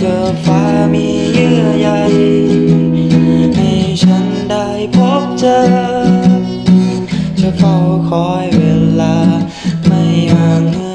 เธอฟ้ามีเยื่อใยให้ฉันได้พบเจอ จะเฝ้าคอยเวลาไม่ห่างเ